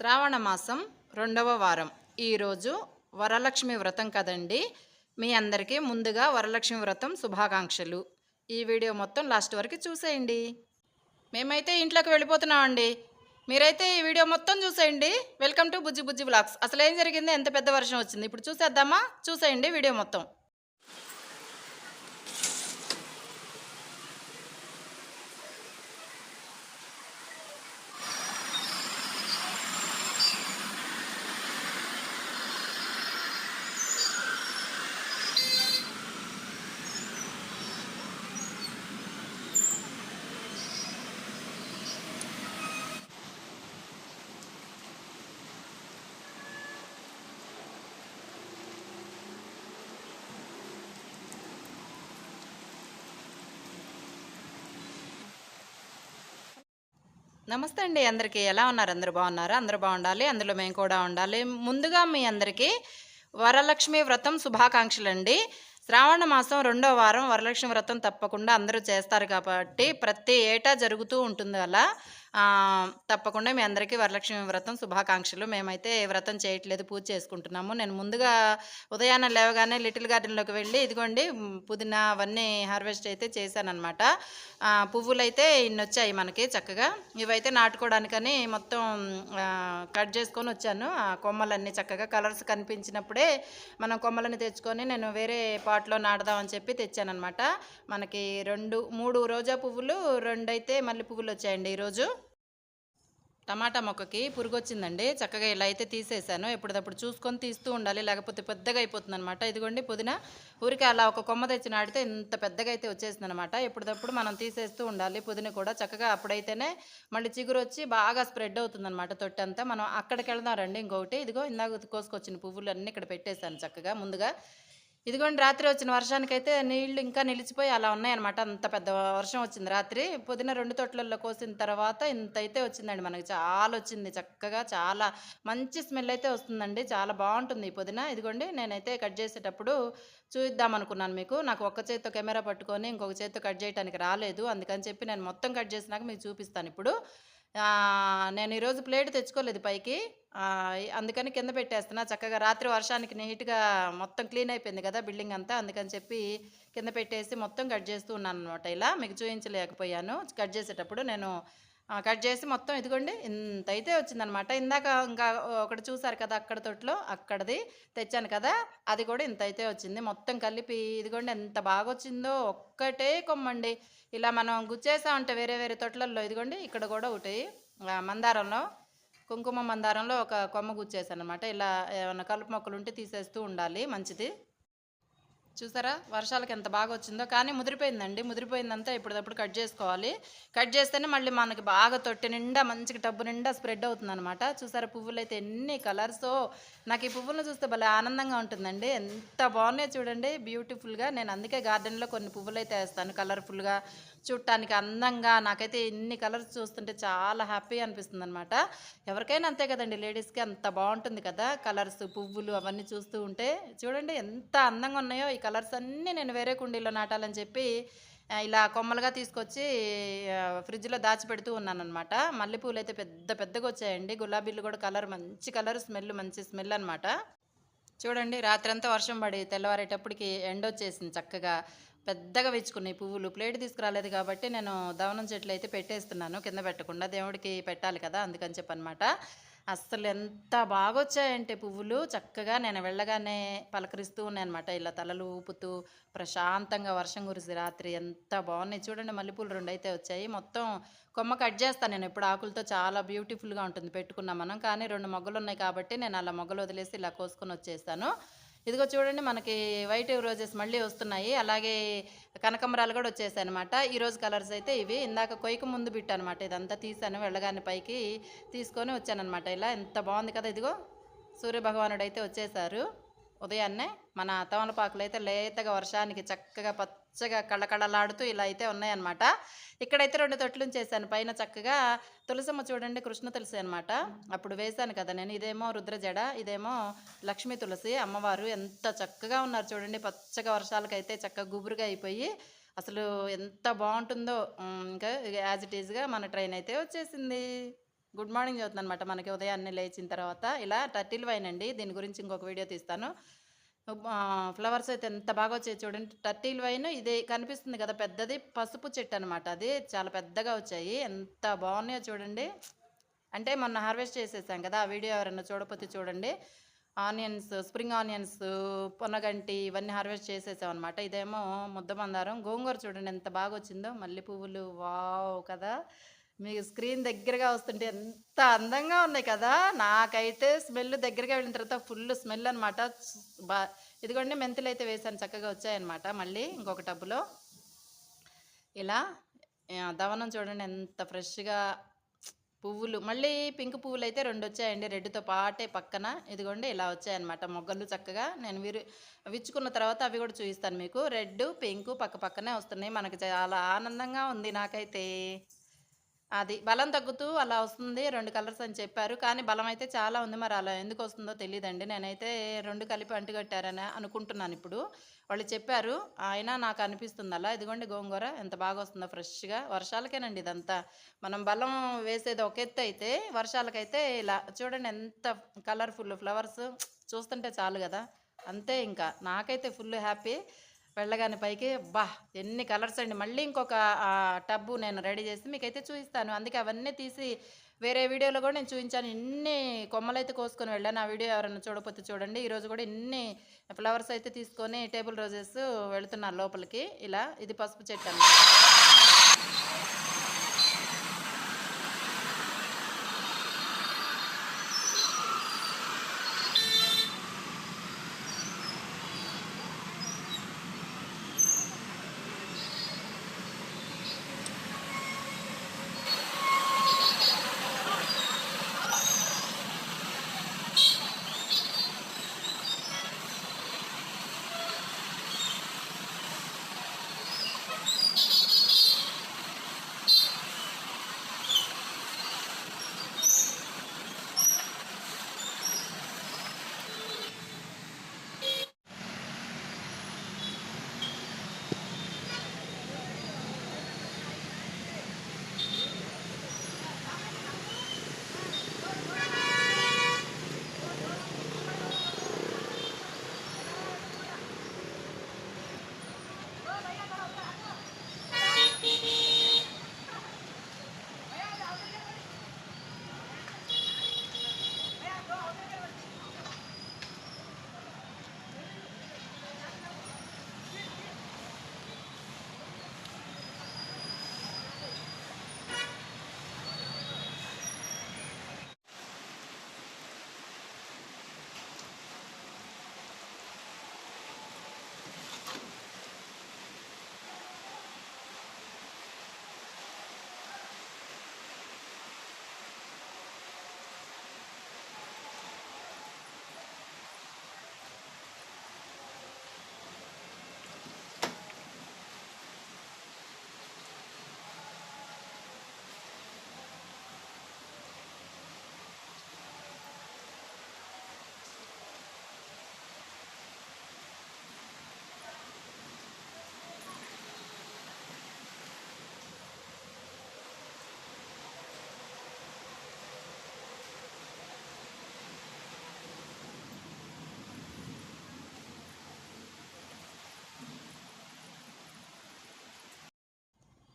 శ్రావణ మాసం రెండవ వారం. ఈరోజు వరలక్ష్మి వ్రతం కదండి. మీ అందరికీ ముందుగా వరలక్ష్మి వ్రతం శుభాకాంక్షలు. ఈ వీడియో మొత్తం లాస్ట్ వరకు చూసేయండి. మేమైతే ఇంట్లోకి వెళ్ళిపోతున్నామండి. మీరైతే ఈ వీడియో మొత్తం చూసేయండి. Welcome to Bujji Bujji vlogs అసలు ఏం జరిగింది? ఎంత పెద్ద వర్షం వచ్చింది? ఇప్పుడు చూసేద్దామా? చూసేయండి వీడియో మొత్తం. నమస్తే అండి అందరికీ. ఎలా ఉన్నారు? అందరూ బాగున్నారు? అందరూ బాగుండాలి. అందులో మేము కూడా ఉండాలి. ముందుగా మీ అందరికీ వరలక్ష్మి వ్రతం శుభాకాంక్షలు అండి శ్రావణ మాసం రెండో వారం వరలక్ష్మి వ్రతం తప్పకుండా అందరూ చేస్తారు కాబట్టి ప్రతి ఏటా జరుగుతూ ఉంటుంది అలా. తప్పకుండా మీ అందరికీ వరలక్ష్మి వ్రతం శుభాకాంక్షలు. మేమైతే ఏ వ్రతం చేయట్లేదు పూజ చేసుకుంటున్నాము. నేను ముందుగా ఉదయాన్నే లేవగానే లిటిల్ గార్డెన్లోకి వెళ్ళి ఇదిగోండి పుదీనా అవన్నీ హార్వెస్ట్ అయితే చేశానమాట పువ్వులు అయితే ఇన్ని వచ్చాయి మనకి చక్కగా. ఇవైతే నాటుకోవడానికని మొత్తం కట్ చేసుకొని వచ్చాను. ఆ కొమ్మలన్నీ చక్కగా కలర్స్ కనిపించినప్పుడే మనం కొమ్మలని తెచ్చుకొని నేను వేరే పాట్లో నాటుదామని చెప్పి తెచ్చానమాట మనకి రెండు మూడు రోజా పువ్వులు రెండైతే మల్లె పువ్వులు వచ్చాయండి ఈరోజు. టమాటా మొక్కకి పురుగు వచ్చిందండి చక్కగా ఇలా అయితే తీసేసాను. ఎప్పటిదప్పుడు చూసుకొని తీస్తూ ఉండాలి. లేకపోతే పెద్దగా అయిపోతుంది అనమాట ఇదిగోండి పుదీనా. ఊరికి అలా ఒక కొమ్మ తెచ్చి నాటితే ఇంత పెద్దగా అయితే వచ్చేసింది అనమాట ఎప్పటిదప్పుడు మనం తీసేస్తూ ఉండాలి. పుదీనా కూడా చక్కగా అప్పుడైతేనే మళ్ళీ చిగురు వచ్చి బాగా స్ప్రెడ్ అవుతుంది అనమాట తొట్టి అంతా. మనం అక్కడికి వెళ్దాం రండి ఇంకొకటి. ఇదిగో ఇందాక కోసుకొచ్చిన పువ్వులు అన్నీ ఇక్కడ పెట్టేశాను చక్కగా. ముందుగా ఇదిగోండి రాత్రి వచ్చిన వర్షానికైతే నీళ్ళు ఇంకా నిలిచిపోయి అలా ఉన్నాయన్నమాట. అంత పెద్ద వర్షం వచ్చింది రాత్రి. పొద్దున రెండు తొట్లల్లో కోసిన తర్వాత ఇంత అయితే వచ్చిందండి మనకి. చాలా వచ్చింది చక్కగా చాలా మంచి స్మెల్ అయితే వస్తుందండి. చాలా బాగుంటుంది ఈ పుదీనా. ఇదిగోండి నేనైతే కట్ చేసేటప్పుడు చూద్దాం అనుకున్నాను మీకు. నాకు ఒక్క చేతితో కెమెరా పట్టుకొని ఇంకొక చేతితో కట్ చేయడానికి రాలేదు. అందుకని చెప్పి నేను మొత్తం కట్ చేసినాక మీకు చూపిస్తాను ఇప్పుడు. నేను ఈరోజు ప్లేట్ తెచ్చుకోలేదు పైకి. అందుకని కింద పెట్టేస్తున్నా. చక్కగా రాత్రి వర్షానికి నీట్గా మొత్తం క్లీన్ అయిపోయింది కదా బిల్డింగ్ అంతా. అందుకని చెప్పి కింద పెట్టేసి మొత్తం కట్ చేస్తూ ఉన్నాను అనమాట ఇలా మీకు చూపించలేకపోయాను కట్ చేసేటప్పుడు నేను కట్ చేసి మొత్తం ఇదిగోండి ఇంత అయితే వచ్చిందనమాట ఇందాక ఇంకా ఒకటి చూసారు కదా అక్కడ తొట్లో అక్కడది తెచ్చాను కదా అది కూడా ఇంత అయితే వచ్చింది. మొత్తం కలిపి ఇదిగోండి ఎంత బాగా వచ్చిందో ఒక్కటే కొమ్మండి. ఇలా మనం గుచ్చేసామంటే వేరే వేరే తొట్లల్లో ఇదిగోండి ఇక్కడ కూడా ఒకటి మందారంలో కుంకుమ మందారంలో ఒక కొమ్మ గుచ్చేసాను అనమాట ఇలా ఏమైనా కలుపు మొక్కలు ఉంటే తీసేస్తూ ఉండాలి మంచిది. చూసారా? వర్షాలకు ఎంత బాగా వచ్చిందో. కానీ ముదిరిపోయిందండి. ముదిరిపోయిందంతా ఇప్పటిదప్పుడు కట్ చేసుకోవాలి. కట్ చేస్తేనే మళ్ళీ మనకి బాగా తొట్టి నిండా మంచిగా టబ్బు నిండా స్ప్రెడ్ అవుతుంది అనమాట చూసారా? పువ్వులు అయితే ఎన్ని కలర్సో. నాకు ఈ పువ్వులను చూస్తే భలే ఆనందంగా ఉంటుందండి. ఎంత బాగున్నాయో చూడండి. బ్యూటిఫుల్గా. నేను అందుకే గార్డెన్లో కొన్ని పువ్వులు అయితే వేస్తాను. కలర్ఫుల్గా. చూడటానికి అందంగా నాకైతే ఇన్ని కలర్స్ చూస్తుంటే చాలా హ్యాపీ అనిపిస్తుంది అనమాట ఎవరికైనా అంతే కదండి లేడీస్కి అంత బాగుంటుంది కదా కలర్స్ పువ్వులు అవన్నీ చూస్తూ ఉంటే. చూడండి ఎంత అందంగా ఉన్నాయో ఈ కలర్స్ అన్నీ నేను వేరే కుండీలో నాటాలని చెప్పి ఇలా కొమ్మలుగా తీసుకొచ్చి ఫ్రిడ్జ్లో దాచిపెడుతూ ఉన్నాను అనమాట మల్లెపూలు అయితే పెద్ద పెద్దగా వచ్చాయండి. గులాబీలు కూడా కలర్ మంచి కలర్ స్మెల్ మంచి స్మెల్ అనమాట చూడండి రాత్రంతా వర్షం పడి తెల్లవారేటప్పటికి ఎండ వచ్చేసింది చక్కగా. పెద్దగా విచ్చుకున్నాయి పువ్వులు. ప్లేట్ తీసుకురాలేదు కాబట్టి నేను దవనం చెట్లు అయితే పెట్టేస్తున్నాను. కింద పెట్టకుండా దేవుడికి పెట్టాలి కదా అందుకని చెప్పనమాట. అస్సలు ఎంత బాగా వచ్చాయంటే పువ్వులు. చక్కగా నేను వెళ్ళగానే పలకరిస్తూ ఉన్నాయన్నమాట. ఇలా తలలు ఊపుతూ ప్రశాంతంగా వర్షం కురిసి రాత్రి ఎంత బాగున్నాయి. చూడండి మల్లెపూలు రెండు అయితే వచ్చాయి. మొత్తం కొమ్మ కట్ చేస్తాను నేను. ఇప్పుడు ఆకులతో చాలా బ్యూటిఫుల్గా ఉంటుంది. పెట్టుకున్నాం మనం. కానీ రెండు మొగ్గలు ఉన్నాయి కాబట్టి నేను అలా మొగ్గలు వదిలేసి ఇలా కోసుకొని వచ్చేస్తాను ఇదిగో చూడండి మనకి వైట్ రోజెస్ మళ్ళీ వస్తున్నాయి. అలాగే కనకంబరాలు కూడా వచ్చేసాయి అనమాట ఈరోజు కలర్స్ అయితే ఇవి. ఇందాక కొయ్యకు ముందు బిట్ అనమాట ఇదంతా తీసాను వెళ్ళగానే పైకి తీసుకొని వచ్చానమాట ఇలా ఎంత బాగుంది కదా ఇదిగో. సూర్యభగవానుడు అయితే వచ్చేసారు. ఉదయాన్నే మన తమలపాకులు అయితే లేతగా వర్షానికి చక్కగా పచ్చగా కళ్ళకళ్ళలాడుతూ ఇలా అయితే ఉన్నాయన్నమాట. ఇక్కడైతే రెండు తొట్లు చేశాను పైన చక్కగా తులసమ్మ చూడండి కృష్ణ తులసి అనమాట అప్పుడు వేశాను కదా నేను. ఇదేమో రుద్రజడ ఇదేమో లక్ష్మీ తులసి అమ్మవారు. ఎంత చక్కగా ఉన్నారు చూడండి. పచ్చగా వర్షాలకైతే చక్కగా గుబురుగా అయిపోయి అసలు ఎంత బాగుంటుందో ఇంకా యాజ్ ఇట్ ఈజ్గా మన ట్రైన్ అయితే వచ్చేసింది. గుడ్ మార్నింగ్ చదువుతుంది అనమాట మనకి. ఉదయాన్నే లేచిన తర్వాత ఇలా టర్టిల్ వైన్ అండి. దీని గురించి ఇంకొక వీడియో తీస్తాను. ఫ్లవర్స్ అయితే ఎంత బాగా వచ్చాయి చూడండి. టర్టీల్ వైన్ ఇది కనిపిస్తుంది కదా పెద్దది పసుపు చెట్టు అనమాట అది. చాలా పెద్దగా వచ్చాయి. ఎంత బాగున్నాయో చూడండి. అంటే మొన్న హార్వెస్ట్ చేసేసాం కదా ఆ వీడియో ఎవరైనా చూడకపోతే చూడండి. ఆనియన్స్ స్ప్రింగ్ ఆనియన్స్ పొన్నగంటి ఇవన్నీ హార్వెస్ట్ చేసేసాం అనమాట ఇదేమో ముద్ద మందారం గోంగూర చూడండి ఎంత బాగా వచ్చిందో. మల్లె పువ్వులు వావ్ కదా. మీకు స్క్రీన్ దగ్గరగా వస్తుంటే ఎంత అందంగా ఉన్నాయి కదా. నాకైతే స్మెల్ దగ్గరగా వెళ్ళిన తర్వాత ఫుల్ స్మెల్ అనమాట బా ఇదిగోండి మెంతులు అయితే వేసాను చక్కగా వచ్చాయన్నమాట. మళ్ళీ ఇంకొక టబ్బులో ఇలా దవనం చూడండి ఎంత ఫ్రెష్గా పువ్వులు మళ్ళీ పింక్ పువ్వులు అయితే రెండు వచ్చాయండి రెడ్తో పాటే పక్కన. ఇదిగోండి ఇలా వచ్చాయన్నమాట. మొగ్గలు చక్కగా నేను విరు విచ్చుకున్న తర్వాత అవి కూడా చూపిస్తాను మీకు. రెడ్ పింక్ పక్క పక్కనే వస్తున్నాయి. మనకి చాలా ఆనందంగా ఉంది నాకైతే. అది బలం తగ్గుతూ అలా వస్తుంది. రెండు కలర్స్ అని చెప్పారు. కానీ బలం అయితే చాలా ఉంది మరి. అలా ఎందుకు వస్తుందో తెలియదండి నేనైతే రెండు కలిపి అంటుకట్టారని అనుకుంటున్నాను ఇప్పుడు. వాళ్ళు చెప్పారు అయినా నాకు అనిపిస్తుంది అలా. ఇదిగోండి గోంగూర. ఎంత బాగా వస్తుందో ఫ్రెష్గా. వర్షాలకేనండి ఇదంతా. మనం బలం వేసేది ఒక ఎత్తు అయితే వర్షాలకైతే ఇలా చూడండి ఎంత కలర్ఫుల్. ఫ్లవర్స్ చూస్తుంటే చాలు కదా. అంతే ఇంకా. నాకైతే ఫుల్ హ్యాపీ. వెళ్ళగానే పైకి బా ఎన్ని కలర్స్ అండి. మళ్ళీ ఇంకొక టబ్బు నేను రెడీ చేసి మీకైతే చూపిస్తాను. అందుకే అవన్నీ తీసి వేరే వీడియోలో కూడా నేను చూపించాను. ఇన్ని కొమ్మలు అయితే కోసుకొని వెళ్ళాను. ఆ వీడియో ఎవరైనా చూడకపోతే చూడండి. ఈరోజు కూడా ఇన్ని ఫ్లవర్స్ అయితే తీసుకొని టేబుల్ రోజెస్ వెళుతున్నాను లోపలికి. ఇలా ఇది పసుపు చెట్టు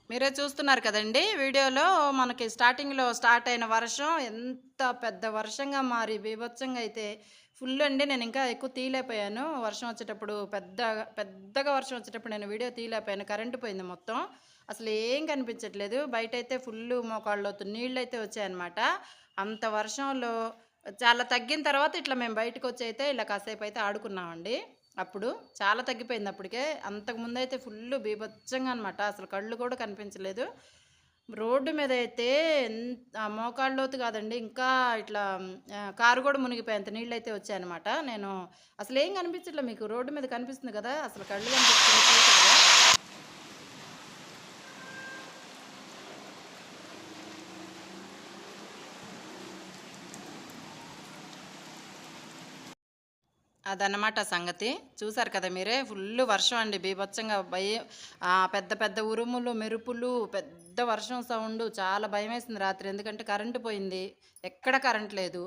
మీరే చూస్తున్నారు కదండి వీడియోలో మనకి స్టార్టింగ్లో స్టార్ట్ అయిన వర్షం ఎంత పెద్ద వర్షంగా మారి బీభత్సంగా అయితే ఫుల్ అండి. నేను ఇంకా ఎక్కువ తీయలేకపోయాను. వర్షం వచ్చేటప్పుడు పెద్ద పెద్దగా వర్షం వచ్చేటప్పుడు నేను వీడియో తీయలేకపోయాను. కరెంటు పోయింది మొత్తం. అసలు ఏం కనిపించట్లేదు. బయట అయితే ఫుల్ మోకాళ్ళు నీళ్ళు అయితే వచ్చాయన్నమాట. అంత వర్షంలో చాలా తగ్గిన తర్వాత ఇట్లా మేము బయటకు వచ్చి అయితే ఇలా కాసేపు అయితే ఆడుకున్నామండి. అప్పుడు చాలా తగ్గిపోయింది అప్పటికే. అంతకుముందు అయితే ఫుల్ బీభత్సంగా అనమాట అసలు కళ్ళు కూడా కనిపించలేదు. రోడ్డు మీద అయితే ఎంత కాదండి ఇంకా ఇట్లా కారు కూడా మునిగిపోయేంత నీళ్ళు అయితే వచ్చాయన్నమాట. నేను అసలు ఏం కనిపించట్లేదు మీకు. రోడ్డు మీద కనిపిస్తుంది కదా అసలు కళ్ళు కనిపిస్తుంది అదనమాట అదన్నమాట సంగతి. చూసారు కదా మీరే? ఫుల్ వర్షం అండి. బీభత్సంగా భయ పెద్ద పెద్ద ఉరుములు మెరుపులు పెద్ద వర్షం సౌండ్ చాలా భయం వేసింది రాత్రి. ఎందుకంటే కరెంటు పోయింది. ఎక్కడ కరెంట్ లేదు.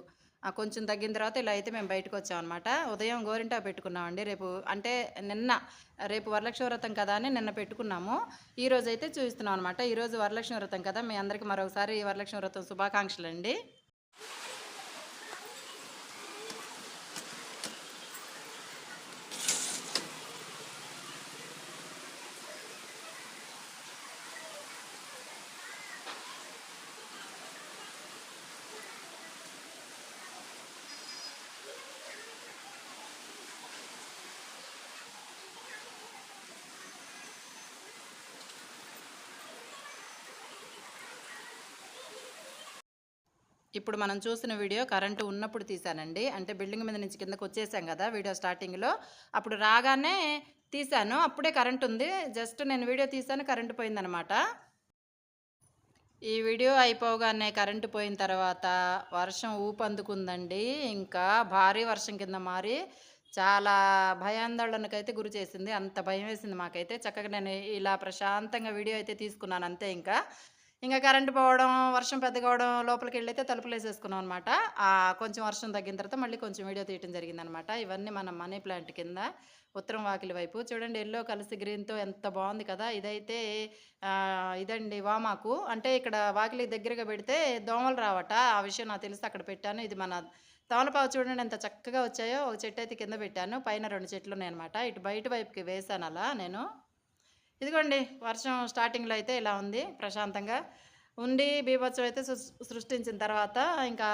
కొంచెం తగ్గిన తర్వాత ఇలా అయితే మేము బయటకు వచ్చామన్నమాట. ఉదయం గోరింటా పెట్టుకున్నామండి రేపు. అంటే నిన్న రేపు వరలక్ష్మి వ్రతం కదా అని నిన్న పెట్టుకున్నాము. ఈ రోజు అయితే చూపిస్తున్నాం అనమాట ఈరోజు వరలక్ష్మి వ్రతం కదా. మీ అందరికీ మరొకసారి వరలక్ష్మి వ్రతం శుభాకాంక్షలు అండి ఇప్పుడు మనం చూసిన వీడియో కరెంటు ఉన్నప్పుడు తీశానండి. అంటే బిల్డింగ్ మీద నుంచి కిందకు వచ్చేసాం కదా వీడియో స్టార్టింగ్లో. అప్పుడు రాగానే తీశాను. అప్పుడే కరెంట్ ఉంది. జస్ట్ నేను వీడియో తీశాను కరెంటు పోయిందనమాట. ఈ వీడియో అయిపోగానే కరెంటు పోయిన తర్వాత వర్షం ఊపందుకుందండి. ఇంకా భారీ వర్షం కింద మారి చాలా భయాందోళనకైతే గురి చేసింది. అంత భయం వేసింది మాకైతే. చక్కగా నేను ఇలా ప్రశాంతంగా వీడియో అయితే తీసుకున్నాను అంతే ఇంకా. ఇంకా కరెంటు పోవడం వర్షం పెద్దగా అవడం లోపలికి వెళ్ళైతే తలుపులు వేసేసుకున్నాం అనమాట కొంచెం వర్షం తగ్గిన తర్వాత మళ్ళీ కొంచెం వీడియో తీయడం జరిగిందనమాట ఇవన్నీ మన మనీ ప్లాంట్ కింద ఉత్తరం వాకిలి వైపు. చూడండి ఎల్లో కలిసి గ్రీన్తో ఎంత బాగుంది కదా. ఇదైతే ఇదండి వామాకు. అంటే ఇక్కడ వాకిలి దగ్గరగా పెడితే దోమలు రావట. ఆ విషయం నాకు తెలిసి అక్కడ పెట్టాను. ఇది మన తమలపాకు చూడండి ఎంత చక్కగా వచ్చాయో. ఒక చెట్టు అయితే కింద పెట్టాను. పైన రెండు చెట్లు ఉన్నాయన్నమాట. ఇటు బయట వైపుకి వేసాను అలా నేను. ఇదిగోండి వర్షం స్టార్టింగ్లో అయితే ఇలా ఉంది ప్రశాంతంగా. ఉండి బీభత్సం అయితే సృష్టించిన తర్వాత ఇంకా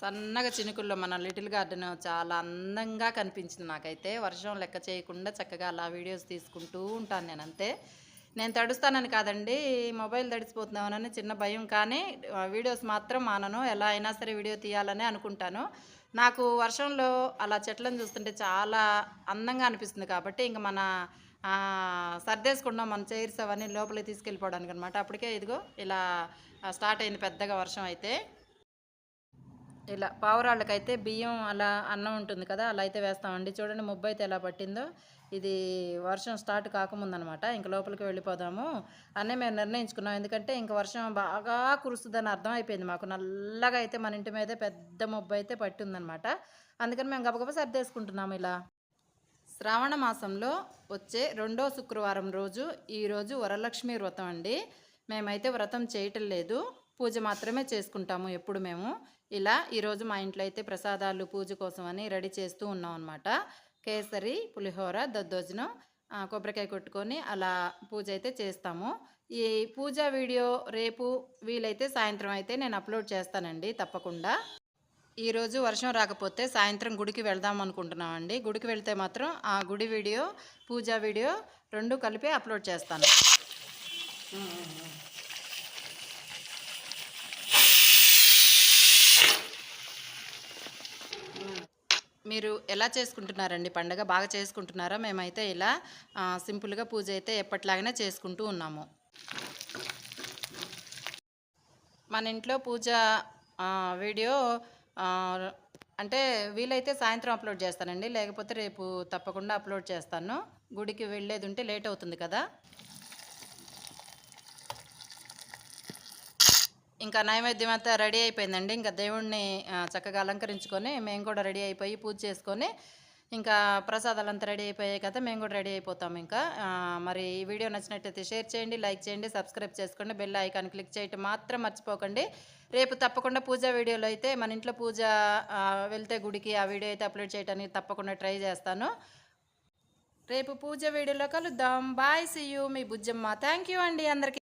సన్నగా చినుకుల్లో మన లిటిల్ గార్డెన్ చాలా అందంగా కనిపించింది నాకైతే. వర్షం లెక్క చేయకుండా చక్కగా అలా వీడియోస్ తీసుకుంటూ ఉంటాను నేను అంతే. నేను తడుస్తానని కాదండి మొబైల్ తడిసిపోతున్నామని చిన్న భయం కానీ వీడియోస్ మాత్రం మానను. ఎలా అయినా సరే వీడియో తీయాలని అనుకుంటాను. నాకు వర్షంలో అలా చెట్లను చూస్తుంటే చాలా అందంగా అనిపిస్తుంది కాబట్టి ఇంక మన సర్దేసుకున్నాం మన చైర్స్ అవన్నీ లోపలికి తీసుకెళ్ళిపోవడానికి అనమాట అప్పటికే ఇదిగో ఇలా స్టార్ట్ అయింది పెద్దగా వర్షం అయితే. ఇలా పావురాళ్ళకైతే బియ్యం అలా అన్నం ఉంటుంది కదా అలా అయితే వేస్తామండి. చూడండి ముబ్బు అయితే ఎలా పట్టిందో. ఇది వర్షం స్టార్ట్ కాకముందనమాట ఇంక లోపలికి వెళ్ళిపోదాము. అనే మేము నిర్ణయించుకున్నాం. ఎందుకంటే ఇంక వర్షం బాగా కురుస్తుందని అర్థం అయిపోయింది మాకు. నల్లగా అయితే మన ఇంటి మీదే పెద్ద ముబ్బు అయితే పట్టిందనమాట అందుకని మేము గబగబా సర్దేసుకుంటున్నాము ఇలా. శ్రావణ మాసంలో వచ్చే రెండో శుక్రవారం రోజు ఈరోజు వరలక్ష్మి వ్రతం అండి. మేమైతే వ్రతం చేయటం లేదు. పూజ మాత్రమే చేసుకుంటాము ఎప్పుడు మేము. ఇలా ఈరోజు మా ఇంట్లో అయితే ప్రసాదాలు పూజ కోసం అని రెడీ చేస్తూ ఉన్నాం అనమాట కేసరి పులిహోర దద్దోజనం కొబ్బరికాయ కొట్టుకొని అలా పూజ అయితే చేస్తాము. ఈ పూజ వీడియో రేపు వీలైతే సాయంత్రం అయితే నేను అప్లోడ్ చేస్తానండి తప్పకుండా. ఈరోజు వర్షం రాకపోతే సాయంత్రం గుడికి వెళ్దాం అనుకుంటున్నామండి. గుడికి వెళ్తే మాత్రం ఆ గుడి వీడియో పూజా వీడియో రెండు కలిపి అప్లోడ్ చేస్తాను. మీరు ఎలా చేసుకుంటున్నారండి? పండగ బాగా చేసుకుంటున్నారా? మేమైతే ఇలా సింపుల్గా పూజ అయితే ఎప్పటిలాగానే చేసుకుంటూ ఉన్నాము. మన ఇంట్లో పూజ వీడియో అంటే వీలైతే సాయంత్రం అప్లోడ్ చేస్తానండి. లేకపోతే రేపు తప్పకుండా అప్లోడ్ చేస్తాను. గుడికి వెళ్ళేది ఉంటే లేట్ అవుతుంది కదా. ఇంకా నైవేద్యం అంతా రెడీ అయిపోయిందండి. ఇంకా దేవుణ్ణి చక్కగా అలంకరించుకొని మేము కూడా రెడీ అయిపోయి పూజ చేసుకొని ఇంకా ప్రసాదాలు అంతా రెడీ అయిపోయాయి కదా మేము కూడా రెడీ అయిపోతాం ఇంకా. మరి ఈ వీడియో నచ్చినట్టయితే షేర్ చేయండి లైక్ చేయండి సబ్స్క్రైబ్ చేసుకోండి బెల్ ఐకాన్ క్లిక్ చేయటం మాత్రం మర్చిపోకండి. రేపు తప్పకుండా పూజ వీడియోలో అయితే మన ఇంట్లో పూజ వెళ్తే గుడికి ఆ వీడియో అయితే అప్లోడ్ చేయడానికి తప్పకుండా ట్రై చేస్తాను. రేపు పూజ వీడియోలో కలుద్దాం. బాయ్ సీ యూ మీ బుజ్జమ్మ. థ్యాంక్ యూ అండి అందరికీ.